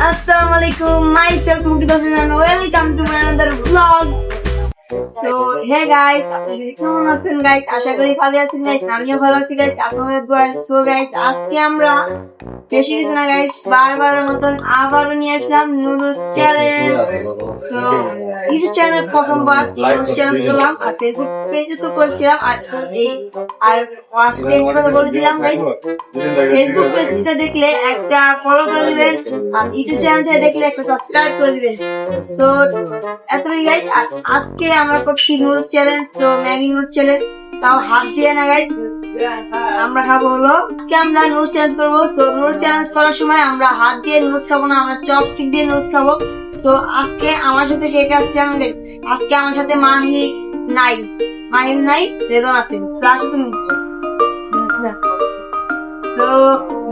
Assalamu alaikum. Myself Mukita Sin and welcome to my another vlog. So, hey guys, কেমন আছেন guys? আশা করি ভালো আছেন guys. আমিও ভালো আছি guys. আপনাদের দোয়া সো guys, আজকে আমরা বেশি কিছু না গাইস বারবারের মতন আবারও নিয়ে আসলাম noodles challenge so YouTube channel প্রথমবার নুডলস চ্যালেঞ্জ করলাম আর ফেসবুক পেজে তো করছিলাম আর এই আর ফার্স্ট টাইম কথা বলে দিলাম গাইস ফেসবুক দেখলে একটা ফলো করে দিবেন আর ইউটিউব চ্যানেল থেকে দেখলে একটা সাবস্ক্রাইব করে দিবেন। সো এতটাই গাইস আজকে আমরা করছি noodles challenge so Maggi noodles challenge তাও হাত দিয়ে না গাইস আমরা খাব হলো? আমরা নুডলস চ্যালেঞ্জ করব। সো নুডলস চ্যালেঞ্জ করার সময় আমরা হাত দিয়ে নুডলস খাব না আমরা চপস্টিক দিয়ে নুডলস খাব। সো আজকে আমার সাথে কে কে আসছে আমাদের আজকে আমার সাথে মাহি নাই। মাহিম নাই রেদন আছে। ফ্লাশ তুমি। সো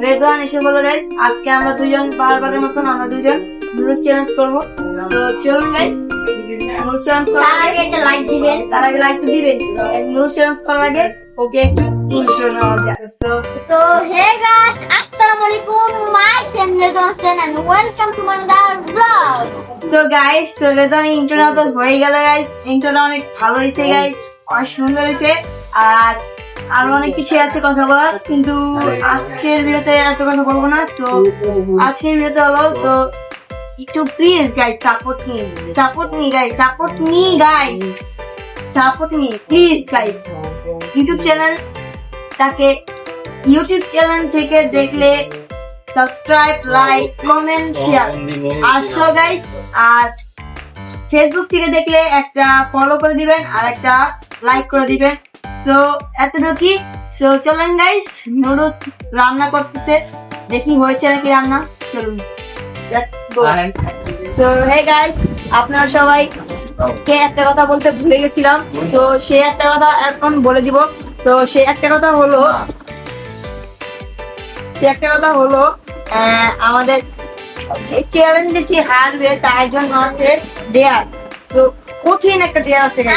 রেদওয়ান এসে বলে গাইস আজকে আমরা দুজন বারবারের মতন আমরা দুজন নুডলস চ্যালেঞ্জ করব। সো চলুন গাইস নুডলস চ্যালেঞ্জ তার আগে একটা লাইক দিবেন। তার আগে লাইক তো দিবেন নুডলস চ্যালেঞ্জ করার আগে ওকে একটু নেওয়া যাক সো তো তো হয়ে গেল অনেক ভালো হয়েছে অনেক সুন্দর হয়েছে। আর আরও অনেক কিছু আছে কথা বলার কিন্তু আজকের ভিডিওতে এত কথা বলব না। সো আজকের ভিডিওতে হলো তো একটু please guys support me support me guys support me guys support me please guys YouTube channel তাকে ইউটিউব চ্যানেল থেকে দেখলে সাবস্ক্রাইব লাইক কমেন্ট শেয়ার আর সো গাইস আর ফেসবুক থেকে দেখলে একটা ফলো করে দিবেন আর একটা লাইক করে দিবেন। সো এতটুকুই। সো চলুন গাইস নুডলস রান্না করতেছে। দেখি হয়েছে নাকি রান্না। চলুন সো হে গাইস আপনারা সবাই কে একটা কথা বলতে ভুলে গেছিলাম। তো সে একটা কথা এখন বলে দিব। তো সে একটা কথা হলো সে একটা কথা হলো আহ, আমাদের যে চ্যালেঞ্জে যে হারবে তার জন্য আছে ডেয়ার সো কঠিন একটা ডেয়ার আছে তুমি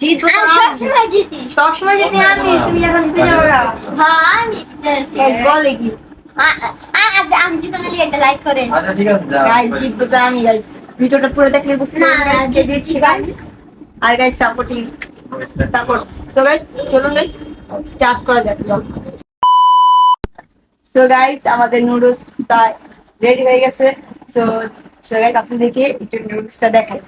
জিতবা? আমি। সবসময় জিতি। আমি তুমি যখন জিতে যাবে। না হ্যাঁ আমি বলে কি? আ- আ- আ- আমি জিতে গেলে একটা লাইক করেন। আচ্ছা ঠিক আছে জিতবো তো আমি ভিডিওটা পুরো দেখলে বুঝতে না, পারবেন যে গাইস আর guys supporting support so guys চলুন গাইস স্টার্ট করা যাক। সো গাইস আমাদের নুডলস রেডি হয়ে গেছে। সো সো গাইস আপনাদেরকে একটু নুডলসটা দেখাই।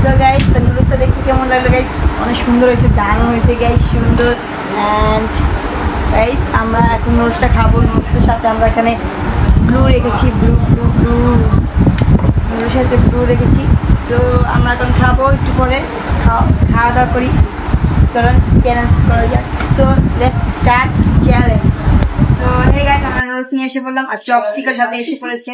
সো গাইস নুডলসটা দেখতে কেমন লাগল গাইস অনেক সুন্দর হয়েছে, দারুণ হয়েছে গ্যাস সুন্দর। অ্যান্ড গাইস আমরা এখন নুডলসটা খাব নুডলসের সাথে আমরা এখানে ব্লু রেখেছি ব্লু ব্লু ব্লু নুডলসের সাথে ব্লু রেখেছি। সো আমরা এখন খাব একটু পরে খাওয়া খাওয়া দাওয়া করি। চলুন চ্যালেঞ্জ করা যাক। So let's start challenge hey guys আমরা নুডলস নিয়ে এসে বললাম আর চপস্টিকের সাথে এসে পড়েছে।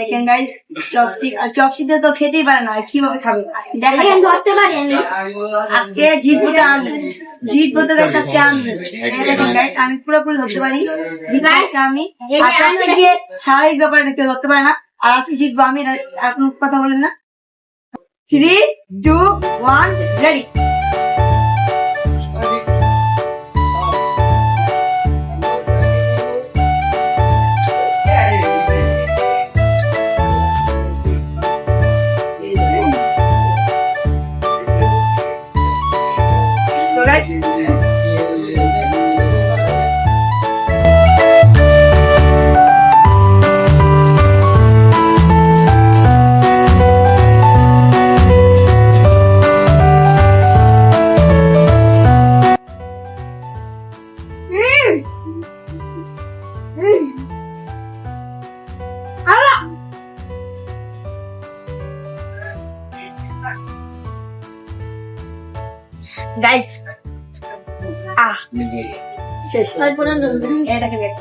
দেখেন গাইস চপস্টিক আর চপস্টিক তো খেতেই পারে না কীভাবে খাবে? দেখেন ধরতে পারি আমি। আজকে জিতবো তো আমি জিতবো তো গাইস আজকে আমি দেখেন গাইস আমি পুরোপুরি ধরতে পারি। জিতবো আমি। আর চপস্টিক স্বাভাবিক ব্যাপারে কেউ ধরতে পারে না। আর আজকে জিতবো আমি আর আর কোনো কথা বলেন না। থ্রি টু ওয়ান রেডি শেষ আর পর্যন্ত এই দেখেন guys.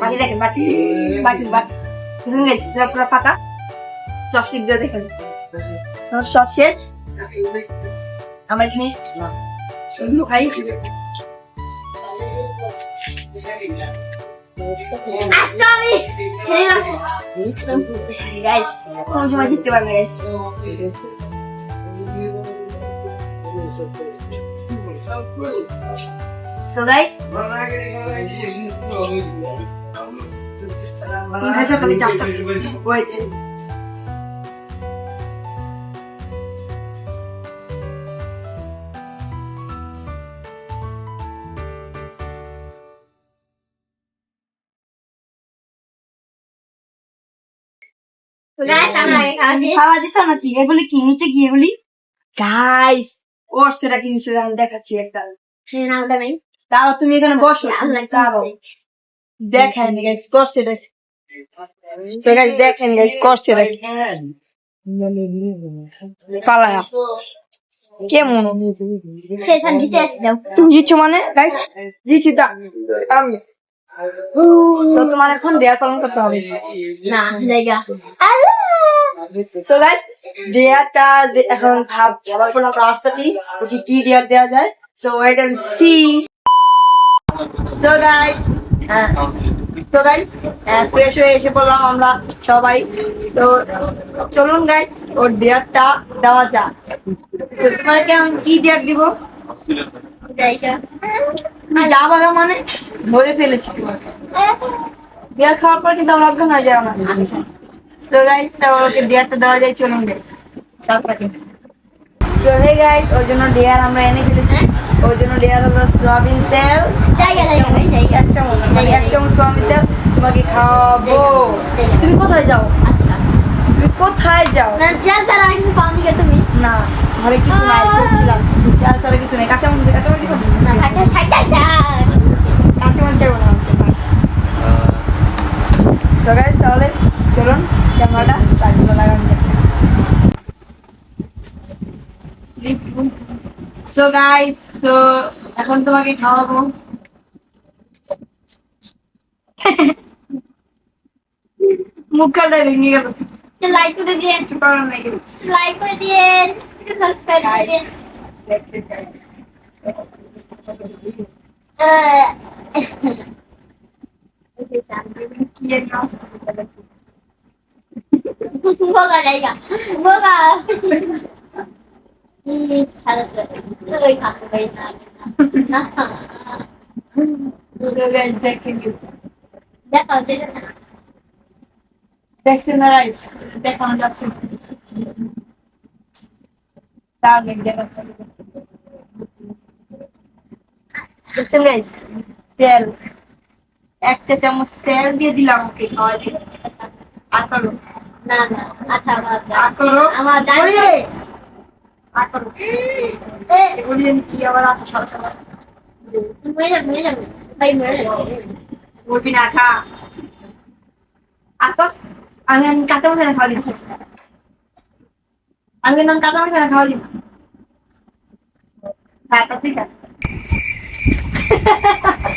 বাটি দেখেন, বাটি বাটি। পুরো পুরো ফাটা চপস্টিক দিয়ে দেখেন। সব শেষ? আমার এখানে খাই। জিততে পারবে গাইস সো গাইস খাওয়া দিছ নাকি? এগুলি কি? নিচে কি এগুলি? গাইস ওর সেটা কি নিচে? দেখাচ্ছি একটা। সেই নামটা নেই তাও তুমি এখানে বসো তাও দেখেন গাইস করছে দেখেন গাইস করছে পালায়া। কেমন? তুমি জিতছো মানে গাইস জিতছি আমি। তো তোমার এখন ডেয়ার পালন করতে হবে। না জায়গা। তো গাইস ডেয়ারটা এখন ভাব এখন আমরা আসতেছি। ওকে কি ডেয়ার দেওয়া যায়? So wait and see so guys তো গাইস ফ্রেশ হয়ে এসে পড়লাম আমরা সবাই। তো চলুন গাইস ওর ডেয়ারটা দেওয়া যাক। তোমাকে আমি কি ডেয়ার দিব? যা বাগা মানে ধরে ফেলেছি তোমাকে। বিয়ার খাওয়ার পর কিন্তু আমরা অজ্ঞান হয়ে না। আচ্ছা। সো গাইস তারপর ওকে ডিয়ারটা দেওয়া যায় চলুন গাইস সাথে সো হে গাইস ওর জন্য ডিয়ার আমরা এনে ফেলেছি। ওর জন্য ডিয়ার হলো সোয়াবিন তেল। এক চামচ মানে এক চামচ সোয়াবিন তেল। তোমাকে খাওয়াবো। তুমি কোথায় যাও? আচ্ছা। তুমি কোথায় যাও? তুমি? না ঘরে কিছু নাই করছিলাম তেল ছাড়া কিছু নেই খাব না খাইতে খাইতে থাক কাঁচামচ দেবো না তাহলে চলুন ক্যামেরাটা লাগানো যাক সো গাইস সো এখন তোমাকে খাওয়াবো। মুখটা ভেঙে গেল। লাইক করে দিয়ে নাই। লাইক করে দিয়ে সাবস্ক্রাইব করে দিয়ে কি এর নাম? তেল এক চা চামচ তেল দিয়ে দিলাম ওকে খাওয়া দিয়ে আর করো না না আচ্ছা আমার আর করো আমার ডান ওরে! আর করো এগুলি কি আবার আছে? সাদা সাদা মরে যাবে মরে যাবে। ভাই মরে যাবে। বলবি না খা। আর আমি আমি কাঁচা মশলা খাওয়া দিচ্ছি আমি কিন্তু কাঁচা মশলা খাওয়া দিব হ্যাঁ তো ঠিক আছে।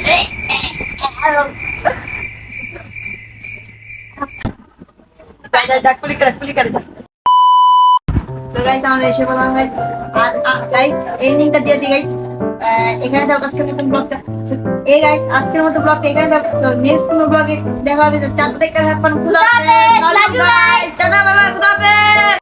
করে, যাই। গাইস আমরা এসে বললাম গাইস আর গাইস এন্ডিংটা দিয়ে দিই গাইস এখানে থাকো আজকের মতো ব্লগটা এই গাইস আজকের মতো ব্লগটা এখানে থাকো তো নেক্সট কোনো ব্লগে দেখা হবে। চারটে হ্যাভ ফান খুদা হাফেজ, you টাটা বাই বাই খুদা হাফেজ